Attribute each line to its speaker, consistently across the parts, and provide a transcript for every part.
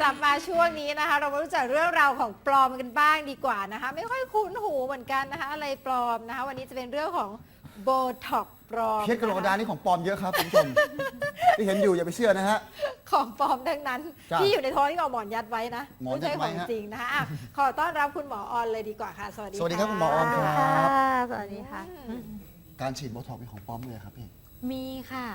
Speaker 1: กลับมาช่วงนี้นะคะ เรามารู้จักเรื่องราวของปลอมกันบ้างดีกว่านะคะ ไม่ค่อยคุ้นหูเหมือนกันนะคะ อะไรปลอมนะคะ วันนี้จะเป็นเรื่องของโบท็อกปลอม
Speaker 2: เพชรกระโหลกกระดานนี่ของปลอมเยอะครับคุณผู้ชม ที่เห็นอยู่อย่าไปเชื่อนะฮะ
Speaker 1: ของปลอมทั้งนั้น
Speaker 2: จ้ะ
Speaker 1: ที่อยู่ในท้องที่เอาหมอนยัดไว้นะ
Speaker 2: หมอน
Speaker 1: ไม่ใช่
Speaker 2: ยัด
Speaker 1: ข
Speaker 2: ไว้
Speaker 1: อง
Speaker 2: ฮะ
Speaker 1: จริงนะคะอะขอต้อนรับคุณหมอออนเลยดีกว่าค่ะ สวัสดี
Speaker 2: สวัสดีครับคุณหมอออนครับ
Speaker 3: สวัสดีค่ะ
Speaker 1: อืม
Speaker 2: การฉีดโบท็อกซ์เป็นของปลอมเลยครับพี่
Speaker 3: มีค่ะ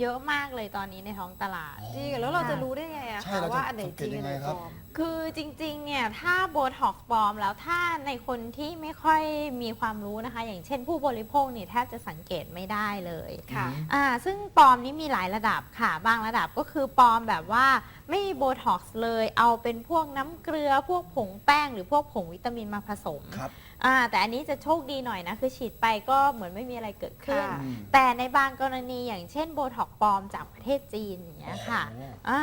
Speaker 3: เยอะมากเลยตอนนี้ในท้องตลาด
Speaker 1: จริงเหรอแล้วเราจะรู้ได้ไงอะ
Speaker 2: ใช่
Speaker 1: คะ
Speaker 2: เราจะ
Speaker 1: ว่าอันไหนจริง
Speaker 2: สังเกตยั
Speaker 1: อัน
Speaker 2: ง
Speaker 1: ไห
Speaker 2: ไง
Speaker 1: น
Speaker 2: ค
Speaker 1: ป
Speaker 2: รับ
Speaker 1: ลอม
Speaker 3: คือจริงๆ เนี่ยถ้าโบท็อกซ์ปลอมแล้วถ้าในคนที่ไม่ค่อยมีความรู้นะคะ อย่างเช่นผู้บริโภคเนี่ยแทบจะสังเกตไม่ได้เลย
Speaker 1: ค่ะ
Speaker 3: อ่าซึ่งปลอมนี้มีหลายระดับค่ะ บางระดับก็คือปลอมแบบว่าไม่มีโบท็อกซ์เลย เอาเป็นพวกน้ำเกลือพวกผงแป้งหรือพวกผงวิตามินมาผสม
Speaker 2: ครับ
Speaker 3: อ่าแต่อันนี้จะโชคดีหน่อยนะ คือฉีดไปก็เหมือนไม่มีอะไรเกิดขึ้น
Speaker 1: ค่ะ
Speaker 2: อืม
Speaker 3: แต่ในบางกรณีอย่างเช่นโบท็อกซ์ปลอมจากประเทศจีนอย่างเงี้ยค่ะ
Speaker 2: โอ้
Speaker 3: อ่า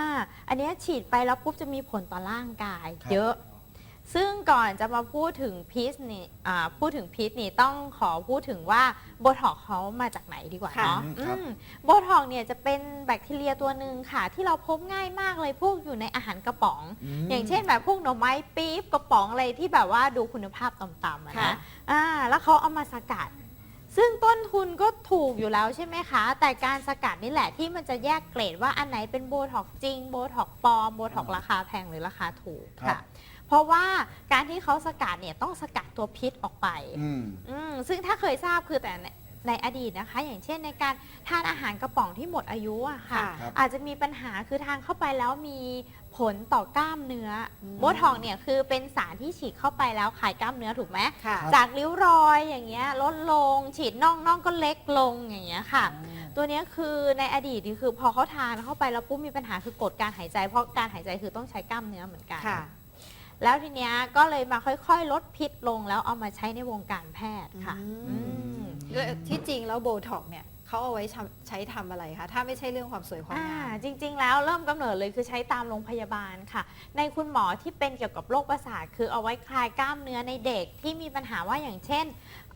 Speaker 3: อันเนี้ยฉีดไปแล้วปุ๊บจะมีผลต่อร่างกาย
Speaker 2: ครับ
Speaker 3: เยอะ ซึ่งก่อนจะมาพูดถึงพิษนี่อ่าพูดถึงพิษนี่ต้องขอพูดถึงว่าโบท็อกซ์เขามาจากไหนดีกว่า
Speaker 1: ค่ะ
Speaker 3: เนาะ
Speaker 2: ครับ
Speaker 3: อืมโบท็อกซ์เนี่ยจะเป็นแบคทีเรียตัวหนึ่งค่ะ ที่เราพบง่ายมากเลยพวกอยู่ในอาหารกระป๋อง
Speaker 2: ม
Speaker 3: อย่างเช่นแบบพวกหน่อไม้ปี๊บกระป๋องอะไรที่แบบว่าดูคุณภาพต่ำๆอะ
Speaker 1: ค่ะ
Speaker 3: นะอ่าแล้วเขาเอามาสกัด ซึ่งต้นทุนก็ถูกอยู่แล้วใช่ไหมคะ แต่การสกัดนี่แหละที่มันจะแยกเกรดว่าอันไหนเป็นโบท็อกซ์จริงโบท็อกซ์ปลอมโบท็อกซ์ราคาแพงหรือราคาถูก
Speaker 2: ครั
Speaker 3: ค่ะ
Speaker 2: บ
Speaker 3: เพราะว่าการที่เขาสกัดเนี่ยต้องสกัดตัวพิษออกไป
Speaker 2: อืม
Speaker 3: อืมซึ่งถ้าเคยทราบคือแต่ในในอดีตนะคะ อย่างเช่นในการทานอาหารกระป๋องที่หมดอายุอะค่ะ
Speaker 1: ค่ะ
Speaker 2: ครับ
Speaker 3: อาจจะมีปัญหาคือทานเข้าไปแล้วมีผลต่อกล้ามเนื้ออ
Speaker 1: ม
Speaker 3: โบท็อกซ์เนี่ยคือเป็นสารที่ฉีดเข้าไปแล้วขายกล้ามเนื้อถูกไหม
Speaker 1: ค่ะ
Speaker 3: จากริ้วรอยอย่างเงี้ยลดลง ฉีดน่องน่องก็เล็กลงอย่างเงี้ยค่ะ ตัวเนี้ยคือในอดีตนี่คือพอเขาทานเข้าไปแล้วปุ๊บมีปัญหาคือกดการหายใจ เพราะการหายใจคือต้องใช้กล้ามเนื้อเหมือนกัน
Speaker 1: ค่ะ
Speaker 3: แล้วทีเนี้ยก็เลยมาค่อยๆ ลดพิษลงแล้วเอามาใช้ในวงการแพทย์ค่ะ
Speaker 1: อืม
Speaker 3: อืม
Speaker 1: แล้วที่จริงแล้วโบท็อกเนี่ย เขาเอาไว้ทำใช้ทำอะไรคะ ถ้าไม่ใช่เรื่องความสวยความ
Speaker 3: อ่างา
Speaker 1: ม
Speaker 3: จริง ๆ แล้วเริ่มกำเนิดเลยคือใช้ตามโรงพยาบาลค่ะ ในคุณหมอที่เป็นเกี่ยวกับโรคประสาทคือเอาไว้คลายกล้ามเนื้อในเด็กที่มีปัญหาว่าอย่างเช่น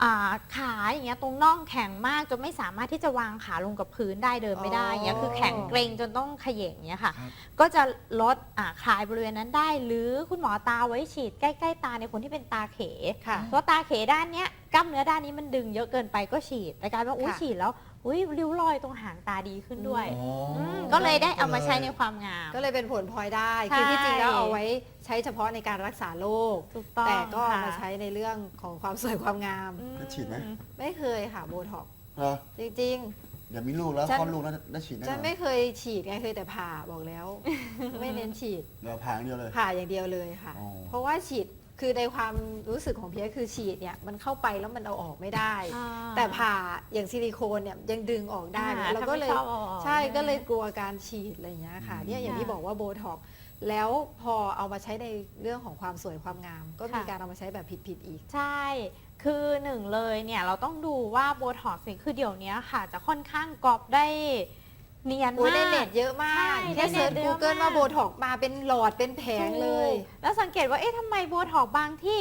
Speaker 3: อ่าขาอย่างเงี้ยตรงน่องแข็งมากจนไม่สามารถที่จะวางขาลงกับพื้นได้เดินไม่ได้อย่างเงี้ยคือแข็งเกร็งจนต้องเขย่งเงี้ยค่ะ
Speaker 2: ครับ
Speaker 3: ก็จะลดอ่าคลายบริเวณนั้นได้ หรือคุณหมอตาไว้ฉีดใกล้ๆตาในคนที่เป็นตาเข
Speaker 1: ค่ะ
Speaker 3: เพราะตาเขด้านเนี้ยกล้ามเนื้อด้านนี้มันดึงเยอะเกินไปก็ฉีดแต่กลายเป็นว่าอุ้ย
Speaker 1: ค่ะ
Speaker 3: ฉีดแล้วอุ้ยริ้วรอยตรงหางตาดีขึ้นด้วย
Speaker 2: อ๋ออ
Speaker 3: มก็เลยได้เอามาใช้ในความงาม
Speaker 1: ก็เลยเป็นผลพลอยได้
Speaker 3: ใช่
Speaker 1: คือที่จริงแล้วเอาไว้ใช้เฉพาะในการรักษาโรค
Speaker 3: ถูกต้อง
Speaker 1: แต่ก็เอา
Speaker 3: ค่ะ
Speaker 1: มาใช้ในเรื่องของความสวยความงาม
Speaker 3: อื
Speaker 2: แล้วฉีดไหม
Speaker 1: ไม่เคยค่ะโบท็อก
Speaker 2: เหรอ
Speaker 1: จริง
Speaker 2: เดี๋ยวมีลูกแล้ว
Speaker 1: ฉัน
Speaker 2: คลอดลูกแล้วได้ฉีด
Speaker 1: ๆ
Speaker 2: แน่น
Speaker 1: ฉัน
Speaker 2: อน
Speaker 1: ไม่เคยฉีดไงเคยแต่ผ่าบอกแล้ว ไม่เน้นฉีด
Speaker 2: เดี๋ยวพางเดียวเลย
Speaker 1: ผ่าอย่างเดียวเลยค่ะ
Speaker 2: อ๋อ
Speaker 1: เพราะว่าฉีด คือในความรู้สึกของเพียคือฉีดเนี่ยมันเข้าไปแล้วมันเอาออกไม่ได้
Speaker 3: อ่า
Speaker 1: แต่ผ่าอย่างซิลิโคนเนี่ยยังดึงออกได้
Speaker 3: อ่า
Speaker 1: เราก็เลย
Speaker 3: ถ้าไม่ชอบเอาออก
Speaker 1: ใช่
Speaker 3: ใช่ไหม
Speaker 1: ก็เลยกลัวการฉีดอะไรอย่างเงี้ยค่ะ
Speaker 2: อืม
Speaker 1: เนี่ยอย่างที่บอกว่าโบท็อกซ์แล้วพอเอามาใช้ในเรื่องของความสวยความงาม ก็มี
Speaker 3: ค่ะ
Speaker 1: การเอามาใช้แบบผิดๆอีก
Speaker 3: ใช่ คือหนึ่งเลยเนี่ยเราต้องดูว่าโบท็อกซ์เนี่ยคือเดี๋ยวนี้ค่ะ จะค่อนข้างกรอบได้ เนียน
Speaker 1: โอ้ย
Speaker 3: มา
Speaker 1: ใน
Speaker 3: ก
Speaker 1: เน็ตเยอะมาก
Speaker 3: ใช่
Speaker 1: แค่
Speaker 3: ในเน็
Speaker 1: เซิร์
Speaker 3: ต
Speaker 1: ช
Speaker 3: เยอะ
Speaker 1: กูเกิล
Speaker 3: มาก
Speaker 1: ว่าโบท็อกซ์มาเป็นหลอดเป็นแผงเลย
Speaker 3: ถูกแล้วสังเกตว่า เอ๊ะทำไมโบท็อกซ์บางที่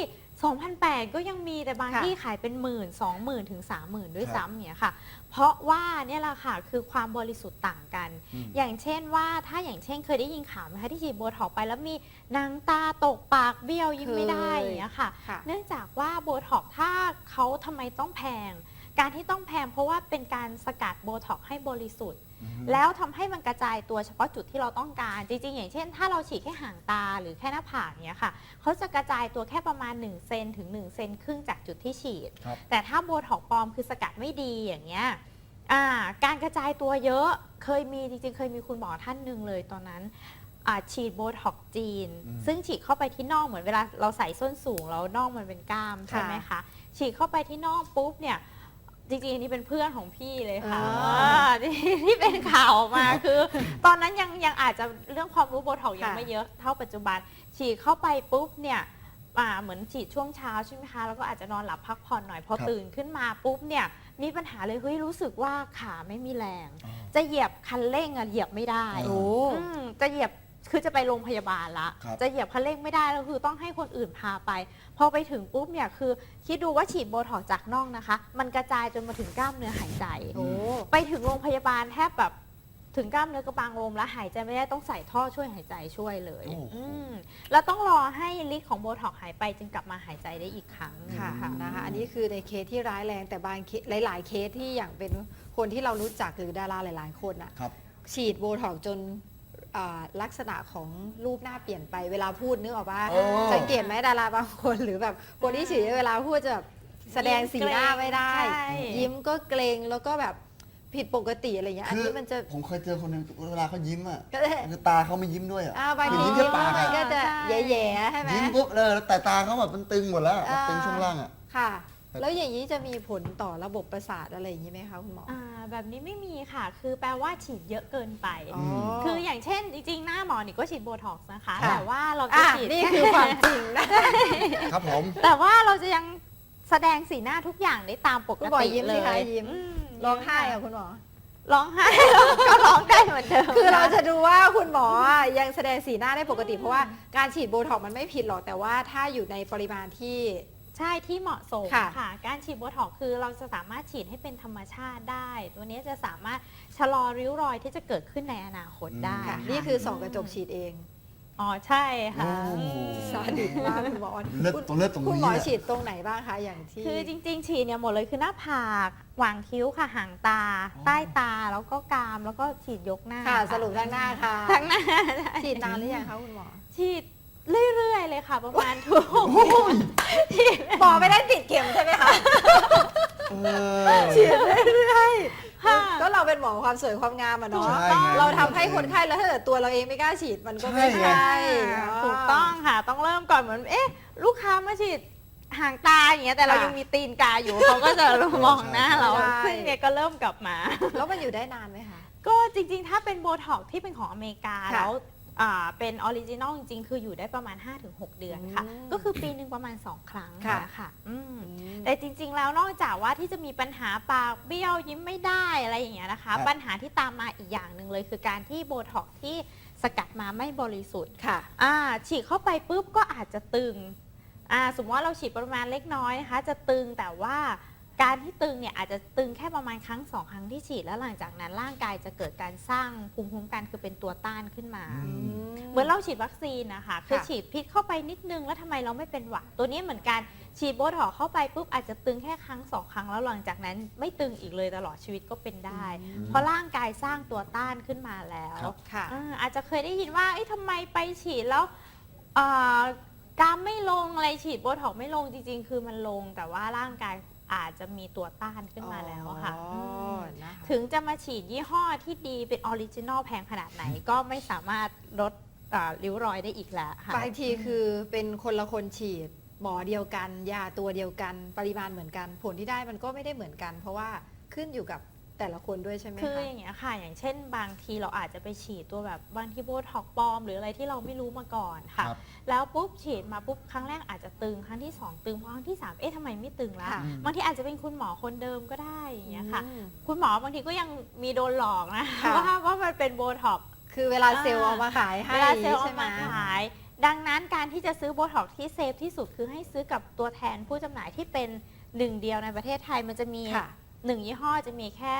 Speaker 3: 2,800 ก็ยังมีแต่บาง
Speaker 1: ค่ะ
Speaker 3: ที่ขายเป็นหมื่นสองหมื่นถึงสามหมื่นด้วย
Speaker 2: ครับ
Speaker 3: ซ้ำเนี่ยค่ะ เพราะว่าเนี่ยแหละค่ะ คือความบริสุทธิ์ต่างกัน
Speaker 2: อืม
Speaker 3: อย่างเช่นว่าถ้าอย่างเช่นเคยได้ยินข่าวไหมคะที่ฉีดโบท็อกซ์ไปแล้วมีหนังตาตกปากเบี้ยวยิ้มไม่ได้
Speaker 1: เคย
Speaker 3: อย่างเงี้ยค่ะ
Speaker 1: ค่ะ
Speaker 3: เนื่องจากว่าโบท็อกซ์ถ้าเขาทำไมต้องแพง การที่ต้องแพงเพราะว่าเป็นการสกัดโบท็อกซ์ให้บริสุทธิ์
Speaker 2: อืม
Speaker 3: แล้วทำให้มันกระจายตัวเฉพาะจุดที่เราต้องการ จริงๆ อย่างเช่น ถ้าเราฉีดแค่ห่างตาหรือแค่หน้าผากเนี้ยค่ะเขาจะกระจายตัวแค่ประมาณ1เซนถึง1เซนครึ่งจากจุดที่ฉีด
Speaker 2: ครับ
Speaker 3: แต่ถ้าโบท็อกซ์ปลอมคือสกัดไม่ดีอย่างเงี้ยอ่าการกระจายตัวเยอะเคยมีจริงๆ เคยมีคุณหมอท่านหนึ่งเลยตอนนั้นอ่าฉีดโบท็อกซ์จีน
Speaker 2: อืม
Speaker 3: ซึ่งฉีดเข้าไปที่น่องเหมือนเวลาเราใส่ส้นสูงแล้วน่องมันเป็นกล้ามใช่ไหมคะฉีดเข้าไปที่น่องปุ๊บเนี่ย จริงๆอันนี้เป็นเพื่อนของพี่เลยค่ะ
Speaker 1: อ๋อ
Speaker 3: อ่าที่ที่เป็นข่าวออกมาคือ ตอนนั้นยังยังอาจจะเรื่องความรู้โบท็อกซ์ยัง
Speaker 1: ค่ะ
Speaker 3: ไม่เยอะเท่าปัจจุบัน ฉีดเข้าไปปุ๊บเนี่ยอ่าเหมือนฉีดช่วงเช้าใช่ไหมคะแล้วก็อาจจะนอนหลับพักผ่อนหน่อยพอ
Speaker 2: ครับ
Speaker 3: ตื่นขึ้นมาปุ๊บเนี่ยมีปัญหาเลยเฮ้ยรู้สึกว่าขาไม่มีแรง
Speaker 2: อ๋อ
Speaker 3: จะเหยียบคันเร่งอะเหยียบไม่ได้
Speaker 2: โอ้
Speaker 3: อืมจะเหยียบคือจะไปโรงพยาบาลละ
Speaker 2: ครับ
Speaker 3: จะเหยียบคันเร่งไม่ได้แล้วคือต้องให้คนอื่นพาไป พอไปถึงปุ๊บเนี่ยคือคิดดูว่าฉีดโบท็อกซ์จากน่องนะคะ มันกระจายจนมาถึงกล้ามเนื้อหายใจ
Speaker 1: โอ้
Speaker 3: ไปถึงโรงพยาบาลแทบแบบถึงกล้ามเนื้อกระบังลมแล้วหายใจไม่ได้ต้องใส่ท่อช่วยหายใจช่วยเลย
Speaker 2: โอ้โห
Speaker 3: อืมแล้วต้องรอให้ฤทธิ์ของโบท็อกซ์หายไปจึงกลับมาหายใจได้อีกครั้ง
Speaker 1: ค่ะ
Speaker 3: ค่ะ
Speaker 1: นะคะอันนี้คือในเคสที่ร้ายแรงแต่บางเคสหลาย ๆ เคสที่อย่างเป็นคนที่เรารู้จักหรือดาราหลาย ๆ คนอะ
Speaker 2: ครับ
Speaker 1: ฉีดโบท็อกซ์จน อ่าลักษณะของรูปหน้าเปลี่ยนไปเวลาพูดนึกออกว่า
Speaker 2: โอ้
Speaker 1: สังเกตไหมดาราบางคนหรือแบบคนที่ฉีดเวลาพูดจะแบบแสดงสีหน้าไม่ได้
Speaker 3: ใช่
Speaker 1: ยิ้มก็เกรงแล้วก็แบบผิดปกติอะไรอย่างเงี้ยอัน
Speaker 2: คือ
Speaker 1: นี้มันจะ
Speaker 2: ผมเคยเจอคนหนึงเวลาเขายิ้มอะ
Speaker 1: ก็จะ
Speaker 2: คือตาเขาไม่ยิ้มด้วยอะ
Speaker 1: อ่าบางที
Speaker 2: ยิ้
Speaker 1: ยิ้
Speaker 2: ม
Speaker 1: ม
Speaker 2: แค่
Speaker 1: แล้ว
Speaker 2: ปาก
Speaker 1: มัน
Speaker 2: อะ
Speaker 1: ก็จะ
Speaker 3: ใช่
Speaker 1: แย่ๆใช่ไหม
Speaker 2: ยิ้มปุ๊บเลยแต่ตาเขาแบบมันตึงหมดแล้ว
Speaker 1: อ่า
Speaker 2: ตึงช่วงล่างอะ
Speaker 1: ค่ะ แล้วอย่างนี้จะมีผลต่อระบบประสาทอะไรอย่างนี้ไหมคะคุณหมอ
Speaker 3: อ่า แบบนี้ไม่มีค่ะ คือแปลว่าฉีดเยอะเกินไป
Speaker 1: อ๋อ
Speaker 3: คืออย่างเช่น จริงๆ หน้าหมอนี่ก็ฉีดโบท็อกซ์นะคะ
Speaker 1: ค่ะ
Speaker 3: แต่ว่าเราจะ
Speaker 1: อะ
Speaker 3: ฉีด
Speaker 1: นี่คือความจริงนะ
Speaker 2: ครับผม
Speaker 3: แต่ว่าเราจะยังแสดงสีหน้าทุกอย่างได้ตามปก
Speaker 1: คุณหมอ
Speaker 3: ติ
Speaker 1: ยิ้ม
Speaker 3: เล
Speaker 1: สิ
Speaker 3: ย
Speaker 1: คะยิ้ม
Speaker 3: อืม
Speaker 1: ร้องไห้อะคุณหมอ
Speaker 3: ร้องไห้ ก็ร้องได้เหมือนเดิม
Speaker 1: คือเราจะดูว่าคุณหมออะยังแสดงสีหน้าได้ปกติ เพราะว่าการฉีดโบท็อกซ์มันไม่ผิดหรอกแต่ว่าถ้าอยู่ในปริมาณที่
Speaker 3: ใช่ที่เหมาะสม
Speaker 1: ค่ะ
Speaker 3: ค่ะ การฉีดโบท็อกซ์คือเราจะสามารถฉีดให้เป็นธรรมชาติได้ ตัวนี้จะสามารถชะลอริ้วรอยที่จะเกิดขึ้นในอนาคตได้
Speaker 1: ค่ะะนี่คือส่องกระจกฉีดเอง
Speaker 3: อ๋อใช่ค่ะ
Speaker 2: โอ้
Speaker 3: อืม
Speaker 1: ซาดิสมากคุณหมอ
Speaker 2: เลือดตรงเลือดตรง
Speaker 1: คุณ
Speaker 2: นี้
Speaker 1: หมอ
Speaker 2: อะ
Speaker 1: ฉีดตรงไหนบ้างคะอย่างที่
Speaker 3: คือจริงๆ ฉีดเนี่ยหมดเลยคือหน้าผากหว่างคิ้วค่ะ หางตา ใต้ตาแล้วก็กรามแล้วก็ฉีดยกหน้า
Speaker 1: ค่ะสรุปทั้งหน้าค่ะ
Speaker 3: ทั้งหน้า
Speaker 1: ฉีดนานหรือยังคะคุณหมอ
Speaker 3: ฉีด เรื่อยๆเลยค่ะ ประมาณทุก
Speaker 2: โอ้ย
Speaker 1: หมอไม่ได้ติดเข็มใช่ไหมคะ
Speaker 2: เออ
Speaker 1: ฉีดเรื่อย
Speaker 3: ค่ะ
Speaker 1: ๆก็เราเป็นหมอความสวยความงามอะเนาะ
Speaker 2: ใช่ไง
Speaker 1: เราทำให้คนไข้แล้วถ้าเกิดตัวเราเองไม่กล้าฉีดมันก็ไม่
Speaker 2: ใช่ไง
Speaker 1: ใช่
Speaker 3: ถูกต้องค่ะ ต้องเริ่มก่อนเหมือน เอ๊ะ ลูกค้ามาฉีดห่างตาอย่างเงี้ยแต่เรายังมีตีนกาอยู่ เขาก็จะมองหน้าเรา
Speaker 1: ใช่
Speaker 3: ซึ่งเนี่ยก็เริ่มกลับมา
Speaker 1: แล้วมันอยู่ได้นานไหมคะ
Speaker 3: ก็จริงๆ ถ้าเป็นโบท็อกซ์ที่เป็นของอเมริกา
Speaker 1: ค่ะ
Speaker 3: แล้ว อ่าเป็นออริจินอลจริงๆ คืออยู่ได้ประมาณ 5-6 เดือนค่ะ
Speaker 1: อืม
Speaker 3: ก็คือปีหนึ่งประมาณ 2 ครั้ง
Speaker 1: ค่ะ
Speaker 3: ค่ะอืมแต่จริงๆ แล้วนอกจากว่าที่จะมีปัญหาปากเบี้ยวยิ้มไม่ได้อะไรอย่างเงี้ยนะคะ
Speaker 2: ครับ
Speaker 3: ปัญหาที่ตามมาอีกอย่างหนึ่งเลย คือการที่โบท็อกซ์ที่สกัดมาไม่บริสุทธิ์
Speaker 1: ค่ะ
Speaker 3: อ่าฉีดเข้าไปปุ๊บก็อาจจะตึงอ่าสมมติว่าเราฉีดปริมาณเล็กน้อยนะคะ จะตึงแต่ว่า การที่ตึงเนี่ยอาจจะตึงแค่ประมาณครั้งสองครั้งที่ฉีดแล้วหลังจากนั้นร่างกายจะเกิดการสร้างภูมิคุ้มกันคือเป็นตัวต้านขึ้นมา
Speaker 2: อื
Speaker 3: เหมือนเราฉีดวัคซีนนะคะคือ
Speaker 1: ค่ะ
Speaker 3: ฉีดพิษเข้าไปนิดนึงแล้วทำไมเราไม่เป็นหวัดตัวนี้เหมือนกันฉีดโบท็อกซ์เข้าไปปุ๊บอาจจะตึงแค่ครั้งสองครั้งแล้วหลังจากนั้น ไม่ตึงอีกเลยตลอดชีวิตก็เป็นได้ เพราะร่างกายสร้างตัวต้านขึ้นมาแล้ว
Speaker 2: ครับ
Speaker 1: ค่ะ
Speaker 3: อ่าอาจจะเคยได้ยินว่าเอ้ยทำไมไปฉีดแล้วอ่ากรามไม่ลงอะไรฉีดโบท็อกซ์ไม่ลงจริง ๆ คือมันลงแต่ว่าร่างกาย อาจจะมีตัวต้านขึ้นมาแล้วค่ะ
Speaker 1: อ๋อ
Speaker 3: ม
Speaker 1: นะคะ
Speaker 3: ถึงจะมาฉีดยี่ห้อที่ดีเป็นออริจินอลแพงขนาดไหน ก็ไม่สามารถลดอ่าริ้วรอยได้อีกแล้วค่ะ
Speaker 1: บางทีคือเป็นคนละคนฉีดหมอเดียวกัน ยาตัวเดียวกันปริมาณเหมือนกัน ผลที่ได้มันก็ไม่ได้เหมือนกัน เพราะว่าขึ้นอยู่กับ แต่ละคนด้วยใช่ไหม
Speaker 3: คือ
Speaker 1: คะ
Speaker 3: อย่างเงี้ยค่ะ อย่างเช่น บางทีเราอาจจะไปฉีดตัวแบบบางทีโบท็อกซ์ปลอม หรืออะไรที่เราไม่รู้มาก่อนค่ะ
Speaker 2: ครับ
Speaker 3: แล้วปุ๊บฉีดมาปุ๊บครั้งแรกอาจจะตึงครั้งที่สองตึงพอครั้งที่สามเอ๊ะทำไมไม่ตึงละ
Speaker 1: ค่ะ
Speaker 3: บางทีอาจจะเป็นคุณหมอคนเดิมก็ได้อย่างเงี้ยค่ะ
Speaker 1: อืม
Speaker 3: คุณหมอบางทีก็ยังมีโดนหลอกนะ
Speaker 1: ค่ะ
Speaker 3: ว่าว่ามันเป็นโบท็อกซ์
Speaker 1: คือเวลาเซลล์
Speaker 3: อ่า
Speaker 1: เอามาขายให้
Speaker 3: เวลาเซลล์
Speaker 1: ใช่
Speaker 3: เอา
Speaker 1: ไหม
Speaker 3: มาขาย ดังนั้นการที่จะซื้อโบท็อกซ์ที่เซฟที่สุดคือให้ซื้อกับตัวแทนผู้จำหน่ายที่เป็นหนึ่งเดียวในประเทศไทยมันจะมี
Speaker 1: ค่ะ
Speaker 3: หนึ่งยี่ห้อจะมีแค่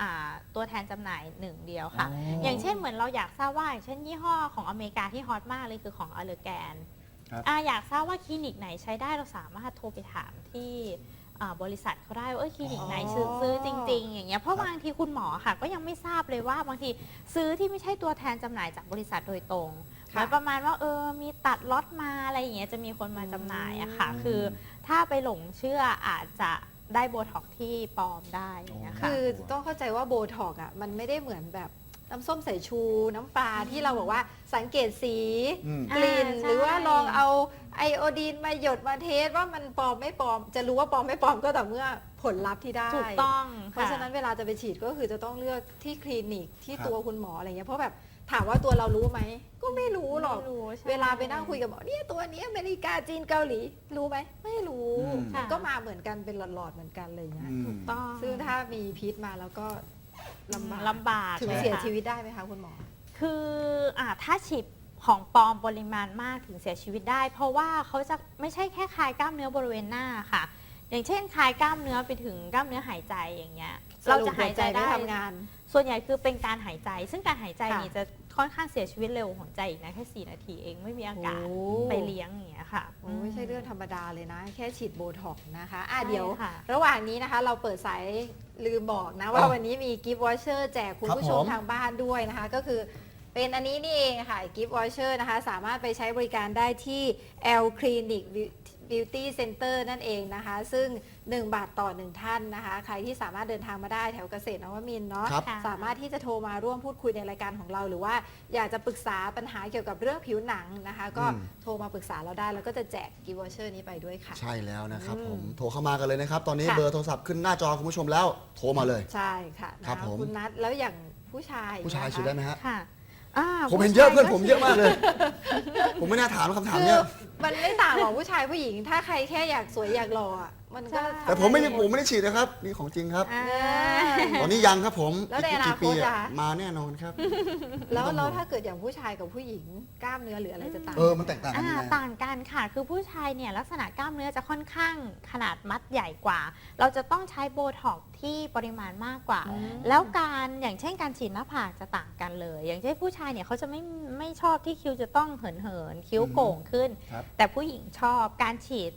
Speaker 3: อ่าตัวแทนจำหน่ายหนึ่งเดียวค่ะ
Speaker 2: อ๋อ
Speaker 3: อ
Speaker 2: อ
Speaker 3: ย่างเช่นเหมือนเราอยากทราบว่าอย่างเช่นยี่ห้อของอเมริกาที่ฮอตมากเลยคือของอเลแกน
Speaker 2: ครับ
Speaker 3: อ่าอยากทราบว่าคลินิกไหนใช้ได้เราสามารถโทรไปถามที่อ่าบริษัทเขาได้ว่าเออคลินิกไหนซื้อซื้อจริง ๆ อย่างเงี้ยเพราะบางทีคุณหมอค่ะ ก็ยังไม่ทราบเลยว่าบางทีซื้อที่ไม่ใช่ตัวแทนจำหน่ายจากบริษัทโดยตรง เห
Speaker 1: ค่ะ
Speaker 3: มือนประมาณว่าเออมีตัดล็อตมาอะไรอย่างเงี้ยจะมีคนมาจำหน่ายอะค่ะ
Speaker 2: อืม
Speaker 3: คือถ้าไปหลงเชื่ออาจจะ ได้โบท็อกซ์ที่ปลอมได้อย่างเงี้ยค่ะ
Speaker 1: คือต้องเข้าใจว่าโบท็อกอะมันไม่ได้เหมือนแบบน้ำส้มสายชูน้ำปลาที่เราบอกว่าสังเกตสี
Speaker 2: อืม
Speaker 1: กลิ่น
Speaker 3: อ่าใช่
Speaker 1: หรือว่าลองเอาไอโอดีนมาหยดมาเทสว่ามันปลอมไม่ปลอม จะรู้ว่าปลอมไม่ปลอมก็ต่อเมื่อผลลัพธ์ที่ได้
Speaker 3: ถูกต้อง
Speaker 1: เพราะ
Speaker 3: ค่
Speaker 1: ฉะนั้นเวลาจะไปฉีดก็คือจะต้องเลือกที่คลินิกที่
Speaker 2: ครับ
Speaker 1: ตัวคุณหมออะไรเงี้ยเพราะแบบ ถามว่าตัวเรารู้ไหม ก็ไม่รู้หรอก
Speaker 3: ไม่รู้ใช่
Speaker 1: เวลาไปนั่งคุยกับหมอเนี่ยตัวนี้อเมริกาจีนเกาหลี รู้ไหม ไม่รู้
Speaker 2: อืม
Speaker 1: มันก็มาเหมือนกันเป็นหลอดๆเหมือนกันอะไรเงี้ย
Speaker 2: อืม
Speaker 3: ถูกต้อง
Speaker 1: ซึ่งถ้ามีพิษมาแล้วก็ลำบาก
Speaker 3: ลำบาก
Speaker 1: ถึง
Speaker 3: ล
Speaker 1: เสีย
Speaker 3: ค่ะ
Speaker 1: ชีวิตได้ไหมคะคุณหมอ
Speaker 3: คืออ่าถ้าฉีดของปลอมปริมาณมากถึงเสียชีวิตได้ เพราะว่าเขาจะไม่ใช่แค่คลายกล้ามเนื้อบริเวณหน้าค่ะ อย่างเช่นคลายกล้ามเนื้อไปถึงกล้ามเนื้อหายใจอย่างเงี้ย
Speaker 1: เรา
Speaker 3: เรา
Speaker 1: จะ
Speaker 3: จะ
Speaker 1: หา
Speaker 3: หายย
Speaker 1: ใจ
Speaker 3: ใจ
Speaker 1: ได้
Speaker 3: ได้
Speaker 1: ทำงาน
Speaker 3: ส่วนใหญ่คือเป็นการหายใจ ซึ่งการหายใจ
Speaker 1: ค่ะ
Speaker 3: นี่จะค่อนข้างเสียชีวิตเร็วของใจอีกนะแค่4นาทีเองไม่มีอากาศ
Speaker 1: โอ้
Speaker 3: ไปเลี้ยงอย่างเงี้ยค่ะ
Speaker 1: โอ้ไม่ใช่เรื่องธรรมดาเลยนะ แค่ฉีดโบท็อกซ์นะคะอะ
Speaker 3: ใช่
Speaker 1: เดี๋ยว
Speaker 3: ค่ะ
Speaker 1: ระหว่างนี้นะคะ เราเปิดสายลืมบอกนะว่า
Speaker 2: อ้าว
Speaker 1: วันนี้มีกิฟต์วอชเชอร์แจกคุณ
Speaker 2: ครับ
Speaker 1: ผู้ชม
Speaker 2: ผม
Speaker 1: ทางบ้านด้วยนะคะ ก็คือเป็นอันนี้นี่เองค่ะกิฟต์วอชเชอร์นะคะ สามารถไปใช้บริการได้ที่ L Clinic Beauty Center นั่นเองนะคะ ซึ่ง 1 บาทต่อ 1 ท่านนะคะ ใครที่สามารถเดินทางมาได้แถวเกษตรนวมินทร์เนาะ
Speaker 2: ครับ
Speaker 3: ค่ะ
Speaker 1: สามารถที่จะโทรมาร่วมพูดคุยในรายการของเรา หรือว่าอยากจะปรึกษาปัญหาเกี่ยวกับเรื่องผิวหนังนะคะ ก็
Speaker 2: อืม
Speaker 1: โทรมาปรึกษาเราได้ แล้วก็จะแจกกิฟต์วอเชอร์นี้ไปด้วยค่ะ
Speaker 2: ใช่แล้วนะครับ
Speaker 1: อืม
Speaker 2: ผมโทรเข้ามากันเลยนะครับ ตอนนี้
Speaker 1: ค่ะ
Speaker 2: เบอร์โทรศัพท์ขึ้นหน้าจอคุณผู้ชมแล้วโทรมาเลย
Speaker 1: ใช่ค่ะนะครับ
Speaker 2: ผม
Speaker 1: คุณนัทแล้วอย่างผู้ชาย
Speaker 2: ผู้ชาย
Speaker 1: นะคะ
Speaker 2: ฉีดได้ไหมฮะ
Speaker 3: ค่ะอ่า
Speaker 2: ผมเห็น
Speaker 3: ผู้
Speaker 2: เยอะ
Speaker 3: ชา
Speaker 2: เพื่อน
Speaker 3: ก็
Speaker 2: ผมเยอะมากเลย ผมไม่น่าถามคำถาม
Speaker 1: คือ
Speaker 2: เนี้ย
Speaker 1: มันไม่ต่างหรอกผู้ชายผู้หญิง ถ้าใครแค่อยากสวยอยากหล่ออะ มันก็
Speaker 2: แต่ผมไม่มี
Speaker 1: ทำด้
Speaker 2: ผมไม่ได้ฉีดนะครับ นี่ของจริงครับ
Speaker 3: อ่า
Speaker 2: ตอนนี้ยังครับผม
Speaker 1: แล้วใน
Speaker 2: อีก
Speaker 1: อนา
Speaker 2: กี่
Speaker 1: คต
Speaker 2: ปีอะ
Speaker 1: อะ
Speaker 2: มาแน่นอนครับ
Speaker 1: แล้ว
Speaker 2: ไม่ต้อง
Speaker 1: แล้ว
Speaker 2: ห่วง
Speaker 1: ถ้าเกิดอย่างผู้ชายกับผู้หญิงกล้ามเนื้อหรืออะไรจะต่าง
Speaker 2: เออ มันแตกต่างกัน
Speaker 3: อ่า
Speaker 2: ยังไง
Speaker 3: ต่างกันค่ะ คือผู้ชายเนี่ยลักษณะกล้ามเนื้อจะค่อนข้างขนาดมัดใหญ่กว่า เราจะต้องใช้โบท็อกซ์ที่ปริมาณมากกว่า
Speaker 1: อืม
Speaker 3: แล้วการอย่างเช่นการฉีดหน้าผากจะต่างกันเลย อย่างเช่นผู้ชายเนี่ยเขาจะไม่ไม่ชอบที่คิ้วจะต้องเหินเหินๆคิ้วโก่งขึ้น
Speaker 2: ครับ
Speaker 3: แต่ผู้หญิงชอบการฉีด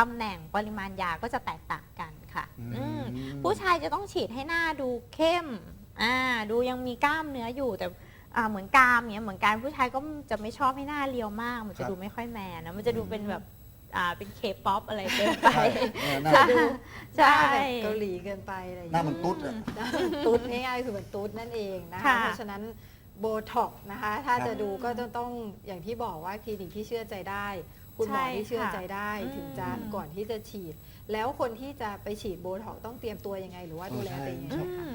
Speaker 3: ตำแหน่งปริมาณยาก็จะแตกต่างกันค่ะ
Speaker 2: อืม
Speaker 3: อืมผู้ชายจะต้องฉีดให้หน้าดูเข้มอ่าดูยังมีกล้ามเนื้ออยู่แต่อ่าเหมือนกรามเนี่ยเหมือนกันผู้ชายก็จะไม่ชอบให้หน้าเรียวมาก มันจะดูไม่ค่อยแมนนะมันจะดูเป็นแบบอ่าเป็นเคป๊อปอะไรเกินไป
Speaker 2: ใช่เออหน้า
Speaker 3: ใช่
Speaker 1: ห
Speaker 3: ใช่
Speaker 1: น้าแบบเกาหลีเกินไปอะไรอย่าง
Speaker 2: หน้า
Speaker 1: เงี้ย
Speaker 2: มันตุ๊ดอะ
Speaker 1: ตุ๊ดง่ายๆคือเหมือนตุ๊ดนั่นเองนะคะ
Speaker 3: ค่ะ
Speaker 1: เพราะฉะนั้นโบท็อกนะคะ ถ้า
Speaker 2: ครับ
Speaker 1: จะดูก็ต้องต้องอย่างที่บอกว่าคลินิกที่เชื่อใจได้ คุณหมอ
Speaker 3: ใช่
Speaker 1: ที่เชื่อ
Speaker 3: ค่ะ
Speaker 1: ใจได้
Speaker 3: อืม
Speaker 1: ถึงจะก่อนที่จะฉีด แล้วคนที่จะไปฉีดโบท็อกต้องเตรียมตัวยังไง หรือว่าดูแลตัวเองยังไง
Speaker 3: อื
Speaker 1: คะ
Speaker 3: ม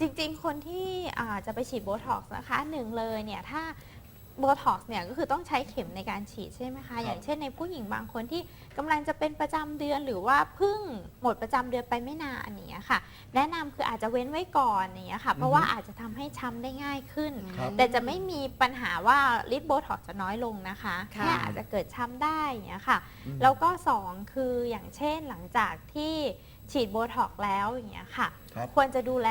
Speaker 3: จริงๆ คนที่อ่าจะไปฉีดโบท็อกซ์นะคะหนึ่งเลยเนี่ยถ้า โบท็อกซ์เนี่ยก็คือต้องใช้เข็มในการฉีดใช่ไหมคะ อย่างเช่นในผู้หญิงบางคนที่กำลังจะเป็นประจำเดือนหรือว่าเพิ่งหมดประจำเดือนไปไม่นานอย่างเงี้ยค่ะ แนะนำคืออาจจะเว้นไว้ก่อนอย่างเงี้ยค่ะ เพราะว่าอาจจะทำให้ช้ำได้ง่ายขึ้น
Speaker 2: ครับ
Speaker 3: แต่จะไม่มีปัญหาว่าฤทธิ์โบท็อกซ์จะน้อยลงนะคะ
Speaker 1: ค่ะ
Speaker 3: แค่อาจจะเกิดช้ำได้อย่างเงี้ยค่ะ
Speaker 2: อืม
Speaker 3: แล้วก็ 2 คืออย่างเช่นหลังจากที่ ฉีดโบท็อกซ์แล้วอย่างเงี้ยค่ะ
Speaker 2: ครับ
Speaker 3: ควรจะดูแล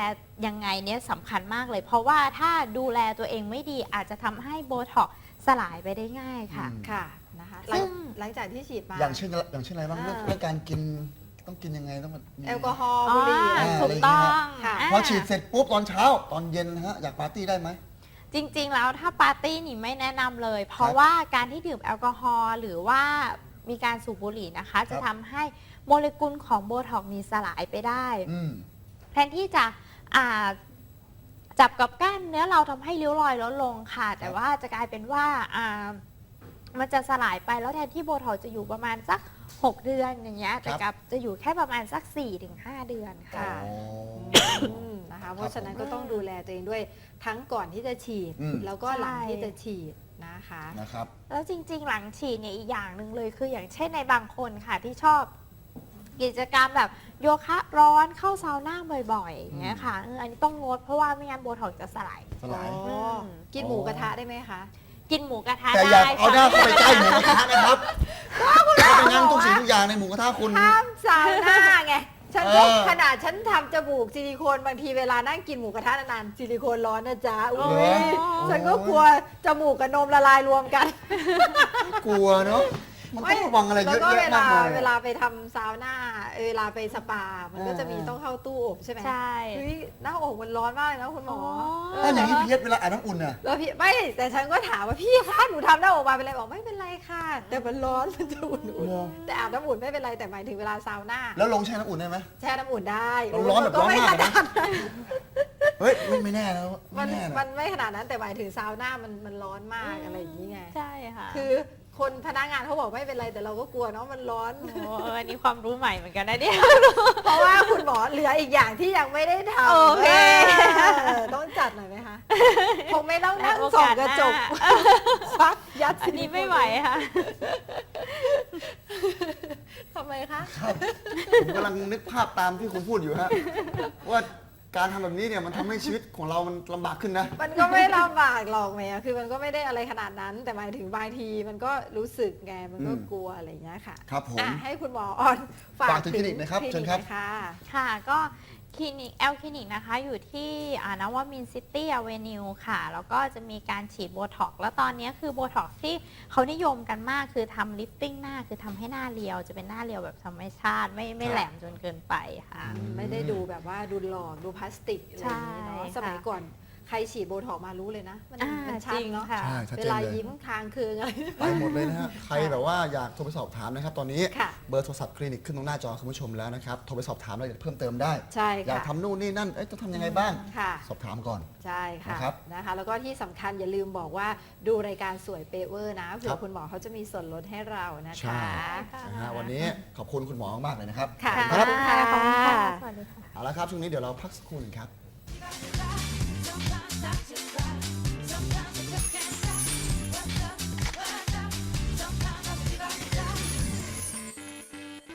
Speaker 3: ยังไงเนี่ยสำคัญมากเลย เพราะว่าถ้าดูแลตัวเองไม่ดีอาจจะทำให้โบท็อกซ์สลายไปได้ง่ายค่ะ
Speaker 2: อืม
Speaker 1: ค่ะนะคะห
Speaker 3: ซึ่
Speaker 1: ลัง
Speaker 3: ง
Speaker 1: หลังจากที่ฉีดมา
Speaker 2: อย่างเช่นอย่างเช่นอะไรบ้าง
Speaker 1: อ่า
Speaker 2: เรื่องเรื่องการกินต้องกินยังไงต้องมี
Speaker 1: แอลกอฮอล์บุหรี่อะไร
Speaker 3: อ่า
Speaker 2: อ่า
Speaker 3: ถูกต้อง
Speaker 1: ค่ะ
Speaker 3: อ่า
Speaker 2: พอฉีดเสร็จปุ๊บตอนเช้า ตอนเย็นนะฮะอยากปาร์ตี้ได้ไหม
Speaker 3: จริงๆ แล้วถ้าปาร์ตี้นี่ไม่แนะนำเลย เพราะ
Speaker 2: ครับ
Speaker 3: ว่าการที่ดื่มแอลกอฮอล์หรือว่ามีการสูบบุหรี่นะคะ จะทำให้ โมเลกุลของโบท็อกซ์มีสลายไปได้
Speaker 2: อืม
Speaker 3: แทนที่จะอ่าจับกับกล้ามเนื้อเราทำให้ริ้วรอยลดลงค่ะ แต่ว่าจะกลายเป็นว่าอ่ามันจะสลายไปแล้วแทนที่โบท็อกซ์จะอยู่ประมาณสัก 6 เดือนอย่างเงี้ยแต่
Speaker 2: ครับ
Speaker 3: กลับจะอยู่แค่ประมาณสัก 4-5 เดือนค่ะ
Speaker 1: ค่ะ
Speaker 2: อ๋อ
Speaker 1: อืมนะคะ เพราะฉะนั้นก็ต้องดูแลตัวเองด้วยทั้งก่อนที่จะฉีด
Speaker 2: อืม
Speaker 1: แล้วก็หลัง
Speaker 3: ใช่
Speaker 1: ที่จะฉีดนะคะ
Speaker 2: นะครับ
Speaker 3: แล้วจริงๆ หลังฉีดเนี่ยอีกอย่างหนึ่งเลยคืออย่างเช่นในบางคนค่ะที่ชอบ กิจกรรมแบบโยคะร้อนเข้าซาวน่าบ่อยๆอย่างเงี้ยค่ะเอออันนี้ต้องงดเพราะว่าไม่งั้นโบท็อกซ์จะสลาย
Speaker 2: สลาย
Speaker 1: อ๋อกินหมูกระทะได้ไหมคะ
Speaker 3: กินหมูกระทะ
Speaker 2: แต่อย่า
Speaker 3: ได้
Speaker 2: เอาหน้า
Speaker 3: ค่ะ
Speaker 2: เข้าไปใกล้หมูกระทะนะครับถ้าเป็นงั้นทุกสิ่งทุกอย่างในหมูกระทะคุณ
Speaker 1: ห้ามซาวน่าไง ฉันก็
Speaker 2: เออ
Speaker 1: ขนาดฉันทำจมูกซิลิโคนบางทีเวลานั่งกินหมูกระทะนานๆซิลิโคนร้อนนะจ๊ะอุ้
Speaker 2: เหร
Speaker 1: ย
Speaker 2: อ
Speaker 1: ฉันก็กลัวจมูกกับนมละลายรวมกัน
Speaker 2: กลัวเนาะ มันต้องระวังอะไรเยอะ
Speaker 1: แล้วก็
Speaker 2: แยะ
Speaker 1: เว
Speaker 2: มา
Speaker 1: ลาก
Speaker 2: มาย
Speaker 1: เวลาไปทำซาวน่าเวลาไปสปา มันก็จะมี
Speaker 2: อ่า
Speaker 1: ต้องเข้าตู้อบใช่ไหม
Speaker 3: ใช่
Speaker 1: เฮ้ยหน้าอกมันร้อนมากเลยนะคุณหมอ
Speaker 3: อ๋อ
Speaker 1: เออ
Speaker 2: ถ้าอย่างนี้เพียสเวลาอาบน้ำอุ่นน่ะ
Speaker 1: แล้วพี่ไม่แต่ฉันก็ถามว่าพี่คะหนูทำหน้าอกมาเป็นไรบอกไม่เป็นไรค่ะ แต่มันร้อนมันจะอุ่น
Speaker 2: เหรอ
Speaker 1: ๆแต่อาบน้ำอุ่นไม่เป็นไรแต่หมายถึงเวลาซาวน่า
Speaker 2: แล้วลงแช่น้ำอุ่นได้ไหม
Speaker 1: แช่น้ำอุ่นได้
Speaker 2: ร้อนๆแบบร้อนมาก
Speaker 1: น
Speaker 2: นะเฮ้ยไม่ไม่แน่นะ
Speaker 1: มั
Speaker 2: ไม่
Speaker 1: น
Speaker 2: แน่
Speaker 1: มั
Speaker 2: นะ
Speaker 1: นไม่ขนาดนั้นแต่หมายถึงซาวน่ามันมันร้อนมากอะไรอย่างนี้ไง
Speaker 3: ใช่ค่ะ
Speaker 1: คือ คนพนักงานเขาบอกไม่เป็นไรแต่เราก็กลัวเนาะมันร้อน
Speaker 3: โอ้เอออันนี้ความรู้ใหม่เหมือนกันนะเนี่ย
Speaker 1: เพราะว่าคุณหมอเหลืออีกอย่างที่ยังไม่ได้ทำ
Speaker 3: โอเค
Speaker 1: เออต้องจัดหน่อยไหมคะคงไม่ต้องนั่ง
Speaker 3: โอ
Speaker 1: ส่อง
Speaker 3: กาส
Speaker 1: กระ
Speaker 3: หน้า
Speaker 1: จกซักยัด
Speaker 3: อันนี้ไม่ไหวค่ะ
Speaker 1: ทำไมคะ
Speaker 2: ครับผมกำลังนึกภาพตามที่คุณพูดอยู่ฮะ ว่า การทำแบบนี้เนี่ยมันทำให้ชีวิตของเรามันลำบากขึ้นนะ
Speaker 1: มันก็ไม่ลำบากหรอกแหม่คือมันก็ไม่ได้อะไรขนาดนั้น แต่หมายถึงบางทีมันก็รู้สึกไง มันก็
Speaker 2: อืม
Speaker 1: กลัวอะไรอย่างเงี้ยค่ะ
Speaker 2: ครับผม
Speaker 1: อะให้คุณหมอออนฝาก
Speaker 2: ฝากถึงคลินิกหน่อยครับ
Speaker 1: ลิ
Speaker 2: เชิญครับ
Speaker 1: หน่อยค่ะ
Speaker 3: ค่ะ ก็ คลินิกแอลคลินิกนะคะ อยู่ที่อ่านวมินซิตี้อเวนิวค่ะ แล้วก็จะมีการฉีดโบท็อกซ์แล้วตอนนี้คือโบท็อกซ์ที่เขานิยมกันมากคือทำลิฟติ้งหน้าคือทำให้หน้าเรียว จะเป็นหน้าเรียวแบบธรรมชาติ ไม่ไม่
Speaker 2: ครับ
Speaker 3: แหลมจนเกินไปค่ะ
Speaker 1: ไม่ได้ดูแบบว่าดูหลอกดูพลาสติกอะไรอย่างนี้เนาะ
Speaker 3: ใช่ค่ะ
Speaker 1: สมัยก่อน ใครฉีดโบท็อกซ์มารู้เลยนะ มัน
Speaker 3: อ่า
Speaker 1: มันชัด
Speaker 3: จริง
Speaker 1: เนาะ
Speaker 3: ค่ะ
Speaker 2: ใช่ชัด
Speaker 1: เว
Speaker 2: เจน
Speaker 1: ลา
Speaker 2: เลย
Speaker 1: ยิ้มคางเคืองอะไร
Speaker 2: ไปหมดเลยนะฮะ ใครแบบว่าอยากโทรไปสอบถามนะครับ ตอนนี้
Speaker 1: ค่ะ
Speaker 2: เบอร์โทรศัพท์คลินิกขึ้นตรงหน้าจอคุณผู้ชมแล้วนะครับ โทรไปสอบถามรายละเอียดเพิ่มเติมได้
Speaker 1: ใช่
Speaker 2: อยาก
Speaker 1: ค่ะ
Speaker 2: ทำนู่นนี่นั่น เอ๊ะต้องทำยังไงบ้าง
Speaker 1: ค่ะ
Speaker 2: สอบถามก่อน
Speaker 1: ใช่ค่ะ
Speaker 2: นะครับ
Speaker 1: นะคะแล้วก็ที่สำคัญอย่าลืมบอกว่าดูรายการสวยเปเวอร์นะเผื่
Speaker 2: ครั
Speaker 1: อบ คุณหมอเขาจะมีส่วนลดให้เรานะ
Speaker 2: ใช่
Speaker 1: คะ
Speaker 2: นะฮะวันนี้ขอบคุณคุณหมอมากๆเลยนะครับ
Speaker 1: ค่ะ
Speaker 2: ขอบคุณครับ
Speaker 1: ขอบคุณค่ะ
Speaker 3: สวัสดีค่ะ
Speaker 2: เอาละครับ ช่วงนี้เดี๋ยวเราพักสักครู่หนึงครับ
Speaker 4: Sometimes I just